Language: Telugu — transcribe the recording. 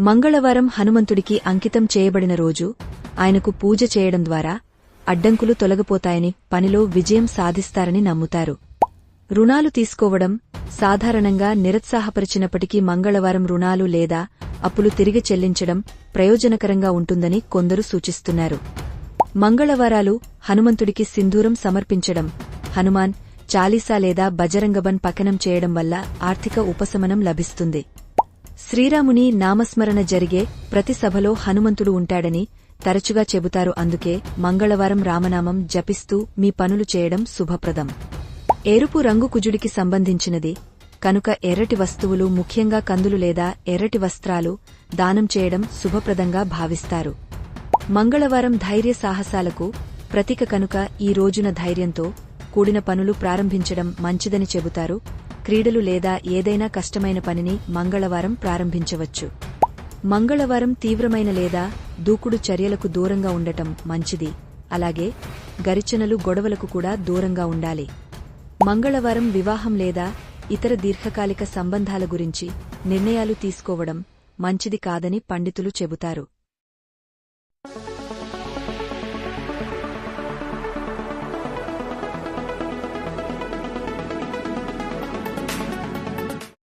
మంగళవారం హనుమంతుడికి అంకితం చేయబడిన రోజు ఆయనకు పూజ చేయడం ద్వారా అడ్డంకులు తొలగిపోతాయని పనిలో విజయం సాధిస్తారని నమ్ముతారు. రుణాలు తీసుకోవడం సాధారణంగా నిరుత్సాహపరిచినప్పటికీ మంగళవారం రుణాలు లేదా అప్పులు తిరిగి చెల్లించడం ప్రయోజనకరంగా ఉంటుందని కొందరు సూచిస్తున్నారు. మంగళవారాలు హనుమంతుడికి సింధూరం సమర్పించడం హనుమాన్ చాలీసా లేదా బజరంగబన్ పకనం చేయడం వల్ల ఆర్థిక ఉపశమనం లభిస్తుంది. శ్రీరాముని నామస్మరణ జరిగే ప్రతి సభలో హనుమంతుడు ఉంటాడని తరచుగా చెబుతారు. అందుకే మంగళవారం రామనామం జపిస్తూ మీ పనులు చేయడం శుభప్రదం. ఎరుపు రంగు కుజుడికి సంబంధించినది. కనుక ఎర్రటి వస్తువులు ముఖ్యంగా కందులు లేదా ఎర్రటి వస్త్రాలు దానం చేయడం శుభప్రదంగా భావిస్తారు. మంగళవారం ధైర్య సాహసాలకు ప్రతీక కనుక ఈ రోజున ధైర్యంతో కూడిన పనులు ప్రారంభించడం మంచిదని చెబుతారు. క్రీడలు లేదా ఏదైనా కష్టమైన పనిని మంగళవారం ప్రారంభించవచ్చు. మంగళవారం తీవ్రమైన లేదా దూకుడు చర్యలకు దూరంగా ఉండటం మంచిది. అలాగే గరిచనలు గొడవలకు కూడా దూరంగా ఉండాలి. మంగళవారం వివాహం లేదా ఇతర దీర్ఘకాలిక సంబంధాల గురించి నిర్ణయాలు తీసుకోవడం మంచిది కాదని పండితులు చెబుతారు.